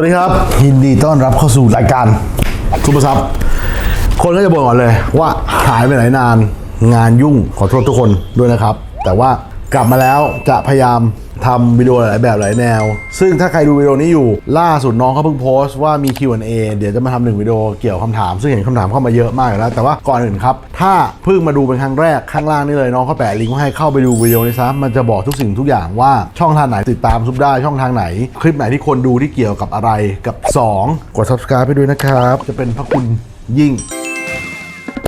วัสดีครับ ยินดีต้อนรับเข้าสู่รายการซุปเปอร์ซับคนก็จะบอกก่อนเลยว่าหายไปไหนนานงานยุ่งขอโทษทุกคนด้วยนะครับ แต่ว่า กลับมาแล้วจะพยายามทำวิดีโอหลายแบบหลายแนว ซึ่งถ้าใครดูวิดีโอนี้อยู่ ล่าสุดน้องเขาเพิ่งโพสต์ว่ามี Q&A เดี๋ยวจะมาทำหนึ่งวิดีโอเกี่ยวกับคำถาม ซึ่งเห็นคำถามเข้ามาเยอะมากแล้ว แต่ว่าก่อนอื่นครับ ถ้าเพิ่งมาดูเป็นครั้งแรกข้างล่างนี่เลยน้องเขาแปะลิงก์ไว้ให้เข้าไปดูวิดีโอนี้ซะมันจะบอกทุกสิ่งทุกอย่างว่าช่องทางไหนติดตามซุปได้ช่องทางไหน คลิปไหนที่คนดูที่เกี่ยวกับอะไรกับ 2 กด subscribe ไปด้วยนะครับจะเป็นพระคุณยิ่ง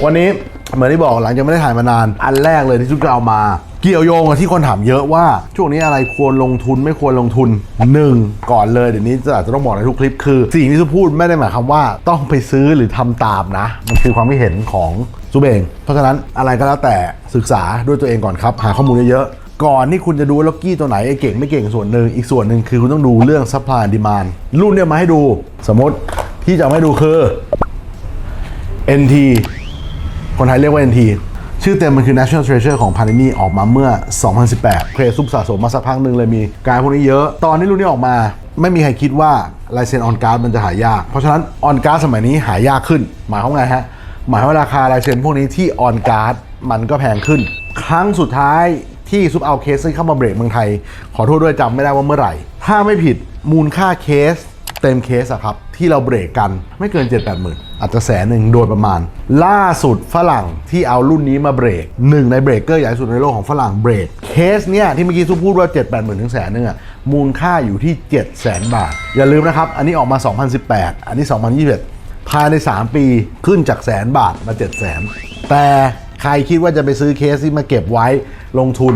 วันนี้ เหมือนที่บอกหลังจากไม่ได้ถ่ายมานาน อันแรกเลยที่ทุกเอามา เกี่ยวโยงกับที่คนถามเยอะว่า ช่วงนี้อะไรควรลงทุนไม่ควรลงทุนหนึ่งก่อนเลยเดี๋ยวนี้จะอาจจะต้องบอกในทุกคลิปคือสิ่งที่ทุกพูดไม่ได้หมายความว่าต้องไปซื้อหรือทำตามนะ มันคือความคิดเห็นของซุปเองเพราะฉะนั้นอะไรก็แล้วแต่ศึกษาด้วยตัวเองก่อนครับ หาข้อมูลเยอะๆก่อนที่คุณจะดูล็อกกี้ตัวไหนเก่งไม่เก่งส่วนหนึ่งอีกส่วนหนึ่งคือคุณต้องดูเรื่อง supply and demand รุ่นเนี่ยมาให้ดู สมมติที่จะเอามาให้ดูคือ NT คนไทยเรียกว่า NT ชื่อเต็มมันคือ National Treasure ของ Panini ออกมาเมื่อ 2018 เครซุปสะสมมาสักพักหนึ่งเลยมีการพวกนี้เยอะ ตอนนี้รุ่นนี้ออกมา ไม่มีใครคิดว่าลายเซ็นออนการ์ดมันจะหายาก เพราะฉะนั้นออนการ์ดสมัยนี้หายากขึ้น หมายความว่าไงฮะ หมายความว่าราคาลายเซ็นพวกนี้ที่ออนการ์ดมันก็แพงขึ้น ครั้งสุดท้ายที่ซุปเอาเคสเข้ามาเบรกเมืองไทย ขอโทษด้วยจำไม่ได้ว่าเมื่อไหร่ ถ้าไม่ผิดมูลค่าเคส เต็มเคสอะครับ ที่เราเบรกกันไม่เกิน 7 8 0 0 0 0 อาจจะแสนหนึ่งโดยประมาณ ล่าสุดฝรั่งที่เอารุ่นนี้มาเบรกหนึ่งในเบรกเกอร์ใหญ่สุดในโลกของฝรั่งเบรก เคสเนี่ยที่เมื่อกี้ซุปพูดว่า 7 8 0 0 0 0ถึงแสนหนึ่งอะมูลค่าอยู่ที่ 7 0 0 0 0 0 บาท อย่าลืมนะครับ อันนี้ออกมา 2018 อันนี้ 2021 ภายใน 3 ปีขึ้นจากแสนบาทมา 7 0 0 0 0 0แต่ใครคิดว่าจะไปซื้อเคสที่มาเก็บไว้ลงทุน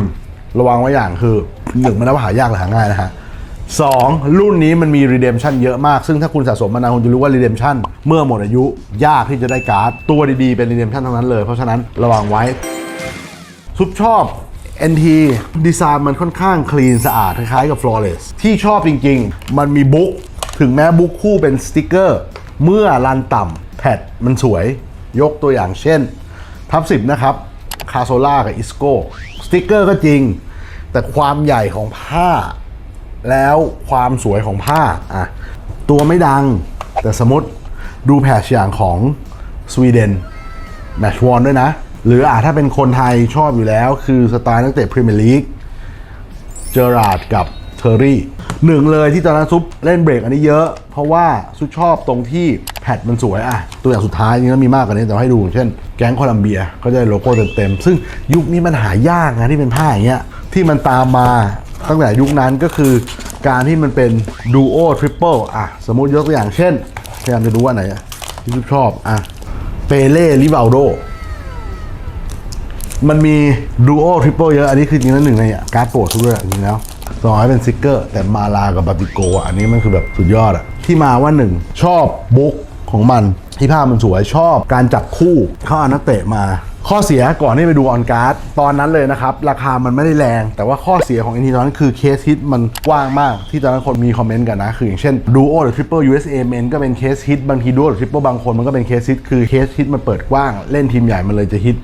ระวังไว้อย่างคือหนึ่งมันนับว่าหายากหรือหาง่ายนะฮะ 2. รุ่นนี้มันมี redemption เยอะมาก ซึ่งถ้าคุณสะสมมานานคุณจะรู้ว่า redemption เมื่อหมดอายุยากที่จะได้การ์ด ตัวดีๆ เป็น redemption ทั้งนั้นเลย เพราะฉะนั้นระวังไว้ ซุปชอบ NT ดีไซน์มันค่อนข้างคลีนสะอาดคล้ายๆกับ flawless ที่ชอบจริงๆ มันมีบุ๊กถึงแม้บุ๊กคู่เป็นสติกเกอร์เมื่อรันต่ำแพดมันสวย ยกตัวอย่างเช่น ทับสิบนะครับคาโซล่ากับอิสโก้สติกเกอร์ก็จริง แต่ความใหญ่ของผ้า แล้วความสวยของผ้าอะตัวไม่ดัง แต่สมมติดูแพชอย่างของสวีเดนแมชวอนด้วยนะ หรืออะถ้าเป็นคนไทยชอบอยู่แล้ว คือสไตล์นักเตะพรีเมียร์ลีกเจอราร์ดกับเทอร์รี่หนึ่งเลยที่ตอนนั้นซุปเล่นเบรกอันนี้เยอะ เพราะว่าซุปชอบตรงที่แพดมันสวยอะตัวอย่างสุดท้ายนี่ก็มีมากกว่านี้แต่ให้ดู เช่นแก๊งโคลัมเบียก็จะโลโก้เต็มๆ ซึ่งยุคนี้มันหายากนะที่เป็นผ้าอย่างเงี้ยที่มันตามมา ตั้งแต่ยุคนั้นก็คือการที่มันเป็นดูโอทริปเปิลอะ สมมติยกตัวอย่างเช่นพยายามจะดูว่าไหนที่ชอบอะเปเล่ลิวาลโดมันมีดูโอทริปเปิลเยอะ อันนี้คือจริงแล้วหนึ่งในการ์ดโปรดทุกเรื่องจริงแล้วสองให้เป็นซิกเกอร์ แต่มาลากับบาติโกอะอันนี้มันคือแบบสุดยอดอะที่มาว่าหนึ่งชอบบุ๊กของมันที่ภาพมันสวยชอบการจับคู่เขาเอานักเตะมา ข้อเสียก่อนที่ไปดูออนการ์ดตอนนั้นเลยนะครับ ราคามันไม่ได้แรง แต่ว่าข้อเสียของ NT ตอนนั้นคือเคสฮิตมันกว้างมาก ที่ตอนนั้นคนมีคอมเมนต์กันนะ คืออย่างเช่นดูโอหรือทริปเปิล USA Men ก็เป็นเคสฮิตบางทีดูโอหรือทริปเปิลบางคนมันก็เป็นเคสฮิตคือเคสฮิตมันเปิดกว้าง เล่นทีมใหญ่มันเลยจะฮิต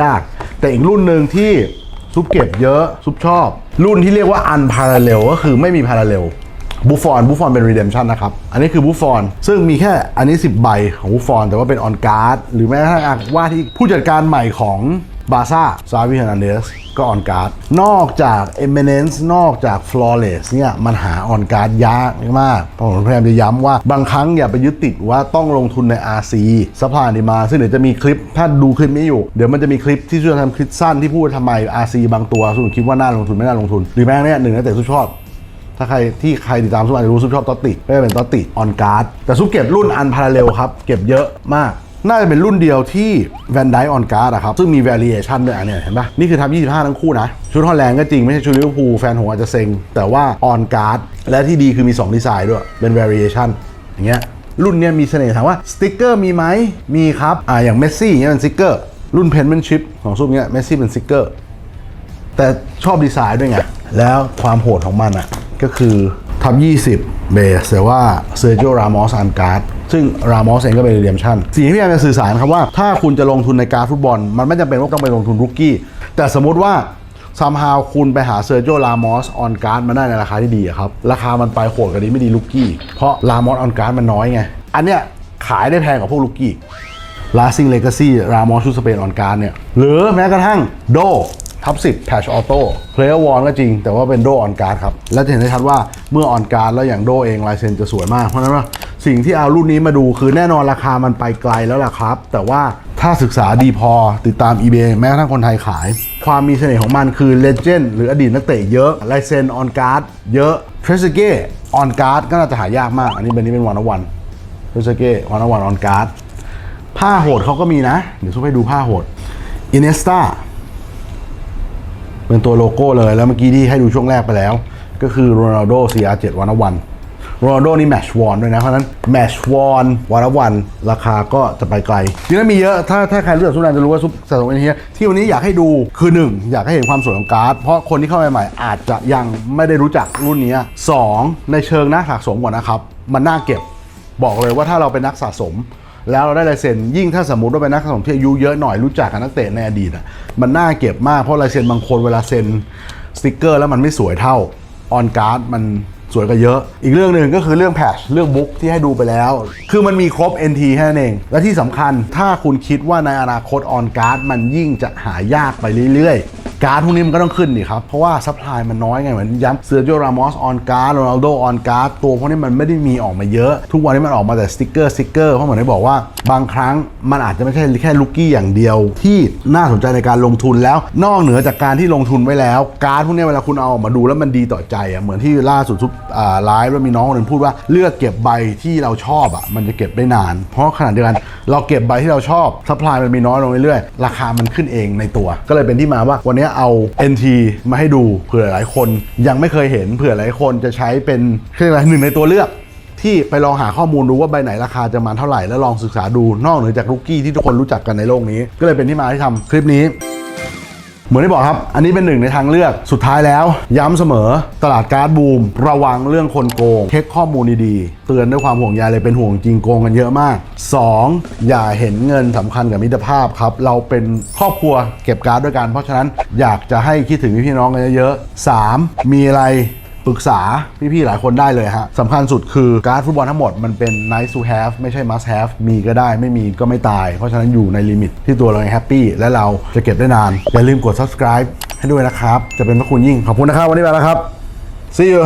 ยาก แต่อีกรุ่นหนึ่งที่ซุปเก็บเยอะซุปชอบ รุ่นที่เรียกว่าอันพาราเรลก็คือไม่มีพาราเรล บูฟอนบูฟอนเป็น Redemption นะครับ อันนี้คือบูฟอนซึ่งมีแค่อันนี้ 10 ใบของบูฟอนแต่ว่าเป็นออนการ์ดหรือแม้กระทั่งว่าที่ผู้จัดการใหม่ของบาซ่าซาวิเฮนันเดสก็ออนการ์ด นอกจาก Eminence นอกจาก Flawless เนี่ย มันหาออนการ์ดยากมากผมพยายามจะย้ำว่าบางครั้งอย่าไปยึดติดว่าต้องลงทุนใน RC สภาดีมา ซึ่งเดี๋ยวจะมีคลิป ถ้าดูคลิปนี้อยู่ เดี๋ยวมันจะมีคลิปที่ช่วยทำคลิปสั้นที่พูดทำไม RC บางตัวส่วนคิดว่าน่าลงทุนไม่น่าลงทุน หรือแม้เนี่ยหนึ่งนักเตะที่ชอบ ถ้าใครที่ใครติดตามซุปอาจจะรู้ซุปชอบตอตติไม่ได้เป็นตอตติออนการ์ดแต่ซุปเก็บรุ่นอันพาราเรลครับ เก็บเยอะมาก น่าจะเป็นรุ่นเดียวที่แวนไดออนการ์ดอะครับ ซึ่งมี variation ด้วยอันเนี้ยเห็นปะนี่คือทำ25 ทั้งคู่นะ ชุดฮอลแลนด์ก็จริง ไม่ใช่ชุดลิเวอร์พูลแฟนผมอาจจะเซ็ง แต่ว่าออนการ์ดและที่ดีคือมี 2 ดีไซน์ด้วยเป็น variation อย่างเงี้ยรุ่นเนี้ยมีเสน่ห์ถามว่าสติ๊กเกอร์มีไหมมีครับอ่าอย่างเมสซี่เงี้ยเป็นสติกเกอร์รุ่นเพนเมนชิพของซุปเนี้ยเมสซี่เป็นสติกเกอร์แต่ชอบดีไซน์ด้วยไงแล้วความโหดของมันอะ ก็คือทับ20 เบสแต่ว่าเซอร์โอรามอสอันการ์ดซึ่งรามอสเองก็เป็นเรียมชั่นสิ่งที่พยายามจะสื่อสารครับว่าถ้าคุณจะลงทุนในการฟุตบอล มันไม่จำเป็นว่าต้องไปลงทุนรุกกี้ แต่สมมติว่าซัมฮาวคุณไปหาเซอร์โจลามอสออนการ์ดมาได้ในราคาที่ดีอะครับ ราคามันไปโหดกว่านี้ไม่ดีลูกกี้ เพราะลามอสออนการ์ดมันน้อยไง อันเนี้ยขายได้แพงกว่าพวกลูกกี้ลาซิงเลกาซี่รามอสชูสเปนออนการ์ดเนี่ยหรือแม้กระทั่งโด ทับสิบแพชออโต้เพลเยอร์วอนก็จริง แต่ว่าเป็นโดออนการ์ดครับ และจะเห็นได้ชัดว่าเมื่อออนการ์ดแล้วอย่างโดเองลายเซ็นจะสวยมาก เพราะฉะนั้นว่าสิ่งที่เอารุ่นนี้มาดูคือแน่นอนราคามันไปไกลแล้วล่ะครับ แต่ว่าถ้าศึกษาดีพอติดตาม eBay แม้กระทั่งคนไทยขาย ความมีเสน่ห์ของมันคือเลเจนด์หรืออดีตนักเตะเยอะลายเซ็นออนการ์ดเยอะเทรสเก้ออนการ์ดก็น่าจะหายากมาก อันนี้เป็นนี้เป็นวันวันเทรสเก้วันวันออนการ์ดผ้าโหดเขาก็มีนะ เดี๋ยวซุปให้ดูผ้าโหดอินเนสตา เป็นตัวโลโก้เลยแล้วเมื่อกี้ที่ให้ดูช่วงแรกไปแล้ว ก็คือโรนัลโด CR7 วันวันโรนัลโดนี่แมชวอนด้วยนะ เพราะฉะนั้นแมชวอนวันวันราคาก็จะไปไกลจริงๆมีเยอะถ้าถ้าใครรู้จักซุปแดนจะรู้ว่าซุปสะสมอันนี้ที่วันนี้อยากให้ดูคือ 1 อยากให้เห็นความสวยของการ์ด เพราะคนที่เข้าใหม่ๆอาจจะยังไม่ได้รู้จักรุ่นนี้สองในเชิงนักสะสมก่อนนะครับ มันน่าเก็บบอกเลยว่าถ้าเราเป็นนักสะสม แล้วเราได้ลายเซ็นยิ่งถ้าสมมติว่าเป็นนักสะสมที่อายุเยอะหน่อยรู้จักกับนักเตะในอดีตอะมันน่าเก็บมากเพราะลายเซ็นบางคนเวลาเซ็นสติกเกอร์ แล้วมันไม่สวยเท่าออนการ์ดมันสวยกว่าเยอะ อีกเรื่องหนึ่งก็คือเรื่องแพทชเรื่องบุ๊กที่ให้ดูไปแล้ว คือมันมีครบ NT แค่นั้นเอง และที่สำคัญถ้าคุณคิดว่าในอนาคตออนการ์ดมันยิ่งจะหายากไปเรื่อยๆ การ์ดพวกนี้มันก็ต้องขึ้นดิครับ เพราะว่าซัพพลายมันน้อยไงเหมือนย้ำเซอร์โจรามอสออนการ์ดโรนัลโดออนการ์ดตัวพวกนี้มันไม่ได้มีออกมาเยอะ ทุกวันนี้มันออกมาแต่สติกเกอร์สติกเกอร์เพราะเหมือนที่บอกว่าบางครั้งมันอาจจะไม่ใช่แค่ลูกกี้อย่างเดียวที่น่าสนใจในการลงทุนแล้ว นอกเหนือจากการที่ลงทุนไว้แล้ว การ์ดพวกนี้เวลาคุณเอาออกมาดูแล้วมันดีต่อใจอะเหมือนที่ล่าสุดทุกไลฟ์แล้วมีน้องคนนึงพูดว่าเลือกเก็บใบที่เราชอบอะมันจะเก็บได้นาน เพราะขณะเดียวกันเราเก็บใบที่เราชอบซัพพลายมันมีน้อยลงเรื่อยๆราคามันขึ้นเองในตัว ก็เลยเป็นที่มาว่าวันนี้เอา NT มาให้ดูเผื่อหลายคน ยังไม่เคยเห็นเผื่อหลายคนจะใช้เป็นเรียกอะไรหนึ่งในตัวเลือก ที่ไปลองหาข้อมูลดูว่าใบไหนราคาจะมาเท่าไหร่แล้วลองศึกษาดูนอกเหนือจากลูกกี้ที่ทุกคนรู้จักกันในโลกนี้ ก็เลยเป็นที่มาที่ทำคลิปนี้ เหมือนที่บอกครับ อันนี้เป็นหนึ่งในทางเลือกสุดท้ายแล้ว ย้ำเสมอตลาดการ์ดบูม ระวังเรื่องคนโกงเช็คข้อมูลดีๆเตือนด้วยความห่วงใยเลยเป็นห่วงจริงโกงกันเยอะมาก 2. อย่าเห็นเงินสำคัญกับมิตรภาพครับ เราเป็นครอบครัวเก็บการ์ดด้วยกันเพราะฉะนั้นอยากจะให้คิดถึงพี่น้องกันเยอะๆ 3. มีอะไร ปรึกษาพี่ๆหลายคนได้เลยฮะสำคัญสุดคือการ์ดฟุตบอลทั้งหมดมันเป็น nice to have ไม่ใช่ must have มีก็ได้ไม่มีก็ไม่ตาย เพราะฉะนั้นอยู่ในลิมิตที่ตัวเราเองแฮปปี้และเราจะเก็บได้นาน อย่าลืมกด subscribe ให้ด้วยนะครับ จะเป็นพระคุณยิ่ง ขอบคุณนะครับ วันนี้ไปแล้วครับ see you